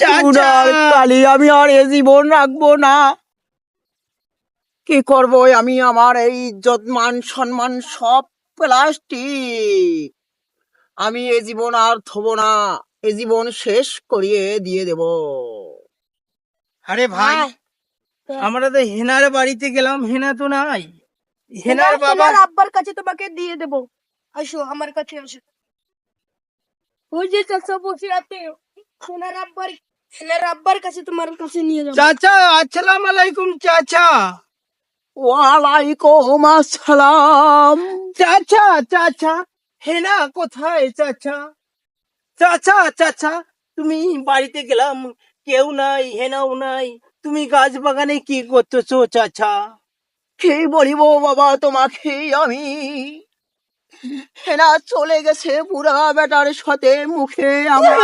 কালি আমি আর এ জীবন রাখব না। কি করব আমি আমার এই ইজ্জত মান সম্মান সব প্লাস্টিক। আমি এ জীবন আর থব না এ জীবন শেষ করিয়ে দিয়ে দেব। আরে ভাই আমরা তো হেনার বাড়িতে গেলাম হেনা তো নাই। হেনার বাবা আব্বার কাছে তোমাকে দিয়ে দেব। আসো আমার কাছে আসো। ওই যে চাচা বসে আছে সোনার আব্বার আব্বার কাছে তোমার কাছে নিয়ে যাব। চাচা আসসালাম আলাইকুম চাচা। ওয়ালাইকুম আসসালাম। চাচা চাচা হেনা কোথায় চাচা? চাচা চাচা তুমি বাড়িতে গেলাম কেউ নাই হেনাও নাই। তুমি গাছ বাগানে কি করতেছো চাচা? কি বলিব বাবা তোমাকে আমি? হেনা চলে গেছে বুড়া বেটার সাথে মুখে আমার।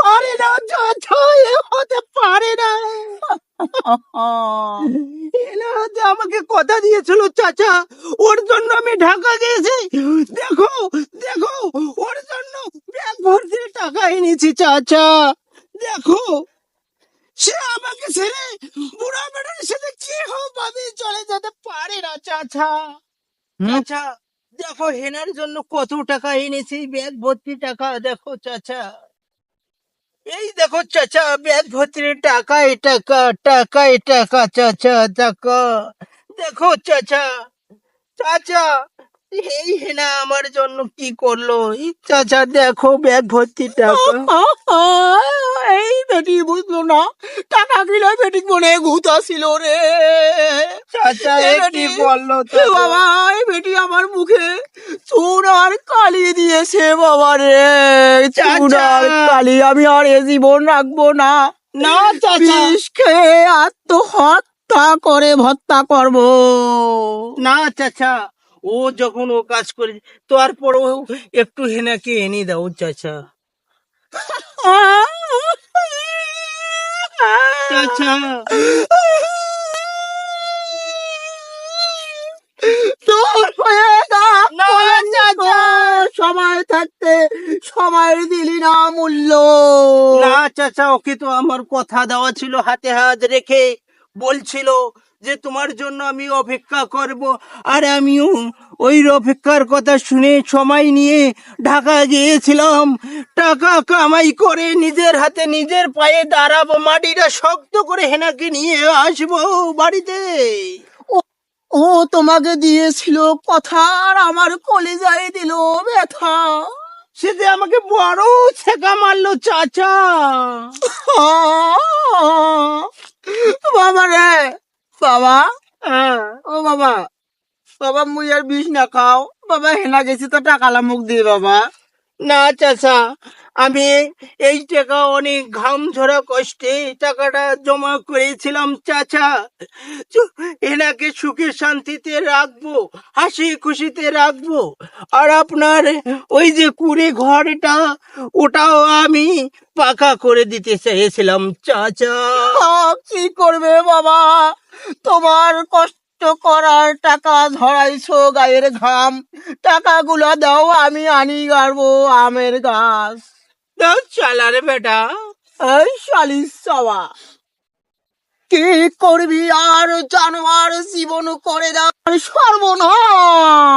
পারে না এ হতে পারে না। আমাকে কথা দিয়েছিল চাচা ওর জন্য আমি ঢাকা গিয়েছি। দেখো দেখো ওর জন্য ব্যাগ ভর্তি টাকা এনেছি চাচা। দেখো সে আমাকে ছেড়ে বুড়া বেটার সাথে কি ভাবে চলে যেতে পারে না চাচা। চাচা দেখো হেনার জন্য কত টাকা এনেছি ব্যাগ ভর্তি টাকা দেখো চাচা। এই দেখো চাচা, ব্যাগ ভর্তি টাকা এ টাকা টাকা এ টাকা, চাচা টাকা দেখো চাচা চাচা, এই হেনা আমার জন্য কি করল? চাচা, দেখো ব্যাগ ভর্তি টাকা। এই বেটি বুঝলো না? টাকা কিনে বেটি মনে ছিল রে। চাচা বলল এ বাবা এই বেটি আমার মুখে চুন আর কালি দিয়েছে বাবা রে। চুন আর কালি আমি আর এ জীবন রাখব না। না চাচা! বিষ খেয়ে আত্মহত্যা করে ভত্তা করব। না চাচা ও যখন ও কাজ করে তারপরেও একটু হেনাকে এনে দাও চাচা। চাচা। সময় থাকতে সময় দিলি না মূল্য না চাচা, ওকে তো আমার কথা দেওয়া ছিল হাতে হাত রেখে বলছিল যে তোমার জন্য আমি অপেক্ষা করব। আর আমিও ওই অপেক্ষার কথা শুনে সময় নিয়ে ঢাকা গিয়েছিলাম। টাকা কামাই করে নিজের হাতে নিজের পায়ে দাঁড়াবো, মাটিটা শক্ত করে হেনাকে নিয়ে আসব বাড়িতে। ও তোমাকে দিয়েছিল কথা আর আমার কলিজায় দিল ব্যথা। সে যে আমাকে বড় ছেকা মারলো চাচা। বাবা রে বাবা। হ্যাঁ। ও বাবা বাবা মুই আর বিষ না খাও বাবা হেনা গেছি তো টাকালা মুখ দিয়ে বাবা। না চাচা আমি এই টাকা অনেক ঘাম ঝরা কষ্টে টাকাটা জমা করেছিলাম, চাচা। এনাকে সুখে শান্তিতে রাখব, হাসি খুশিতে রাখব। আর আপনার ওই যে কুড়ে ঘরটা, ওটাও আমি পাকা করে দিতে চেয়েছিলাম, চাচা। কি করবে বাবা? তোমার কষ্ট করার টাকা ধরাইছো গায়ের ঘাম। টাকাগুলো দাও, আমি আনি গাড়বো আমের গাছ। দাও চালার বেটা। এই শালিস চাওয়া কি করবি আর জানোয়ার জীবন করে দাও সর্বনাশ?